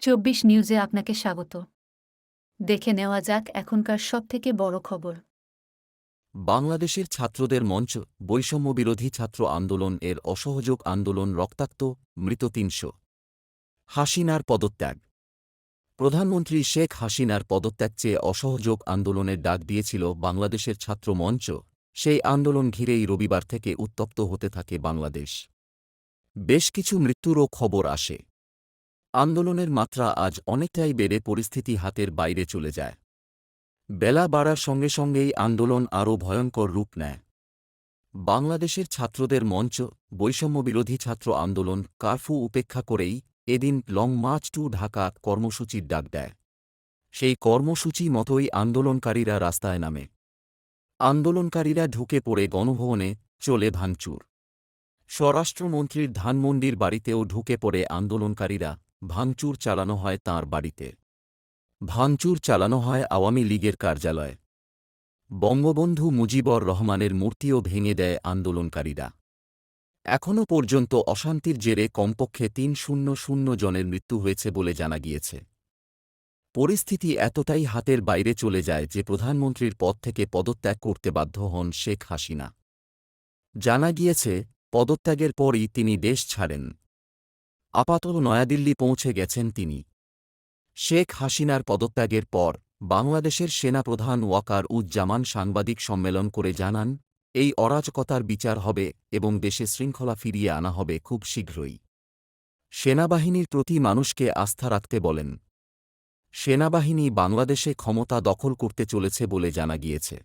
চব্বিশ নিউজে আপনাকে স্বাগত। দেখে নেওয়া যাক এখনকার সবথেকে বড় খবর। বাংলাদেশের ছাত্রদের মঞ্চ, বৈষম্যবিরোধী ছাত্র আন্দোলন এর অসহযোগ আন্দোলন রক্তাক্ত, মৃত তিনশো। হাসিনার পদত্যাগ। প্রধানমন্ত্রী শেখ হাসিনার পদত্যাগ চেয়ে অসহযোগ আন্দোলনের ডাক দিয়েছিল বাংলাদেশের ছাত্র মঞ্চ। সেই আন্দোলন ঘিরেই রবিবার থেকে উত্তপ্ত হতে থাকে বাংলাদেশ। বেশ কিছু মৃত্যুরও খবর আসে। আন্দোলনের মাত্রা আজ অনেকটাই বেড়ে পরিস্থিতি হাতের বাইরে চলে যায়। বেলা বাড়ার সঙ্গে সঙ্গেই আন্দোলন আরও ভয়ঙ্কর রূপ নেয়। বাংলাদেশের ছাত্রদের মঞ্চ, বৈষম্যবিরোধী ছাত্র আন্দোলন, কারফু উপেক্ষা করেই এদিন লং মার্চ টু ঢাকা কর্মসূচির ডাক দেয়। সেই কর্মসূচি মতোই আন্দোলনকারীরা রাস্তায় নামে। আন্দোলনকারীরা ঢুকে পড়ে গণভবনে চলে ভাঙচুর। স্বরাষ্ট্রমন্ত্রীর ধানমন্ডির বাড়িতেও ঢুকে পড়ে আন্দোলনকারীরা ভাঙচুর চালানো হয় তাঁর বাড়িতে। ভাঙচুর চালানো হয় আওয়ামী লীগের কার্যালয়ে। বঙ্গবন্ধু মুজিবর রহমানের মূর্তিও ভেঙে দেয় আন্দোলনকারীরা। এখনও পর্যন্ত অশান্তির জেরে কমপক্ষে তিন শূন্য শূন্য জনের মৃত্যু হয়েছে বলে জানা গিয়েছে। পরিস্থিতি এতটাই হাতের বাইরে চলে যায় যে প্রধানমন্ত্রীর পদ থেকে পদত্যাগ করতে বাধ্য হন শেখ হাসিনা। জানা গিয়েছে, পদত্যাগের পরই তিনি দেশ ছাড়েন। আপাতত নয়াদিল্লি পৌঁছে গেছেন তিনি। শেখ হাসিনার পদত্যাগের পর বাংলাদেশের সেনাপ্রধান ওয়াকার উজ্জামান সাংবাদিক সম্মেলন করে জানান, এই অরাজকতার বিচার হবে এবং দেশে শৃঙ্খলা ফিরিয়ে আনা হবে খুব শীঘ্রই। সেনাবাহিনীর প্রতি মানুষকে আস্থা রাখতে বলেন, সেনাবাহিনী বাংলাদেশে ক্ষমতা দখল করতে চলেছে বলে জানা গিয়েছে।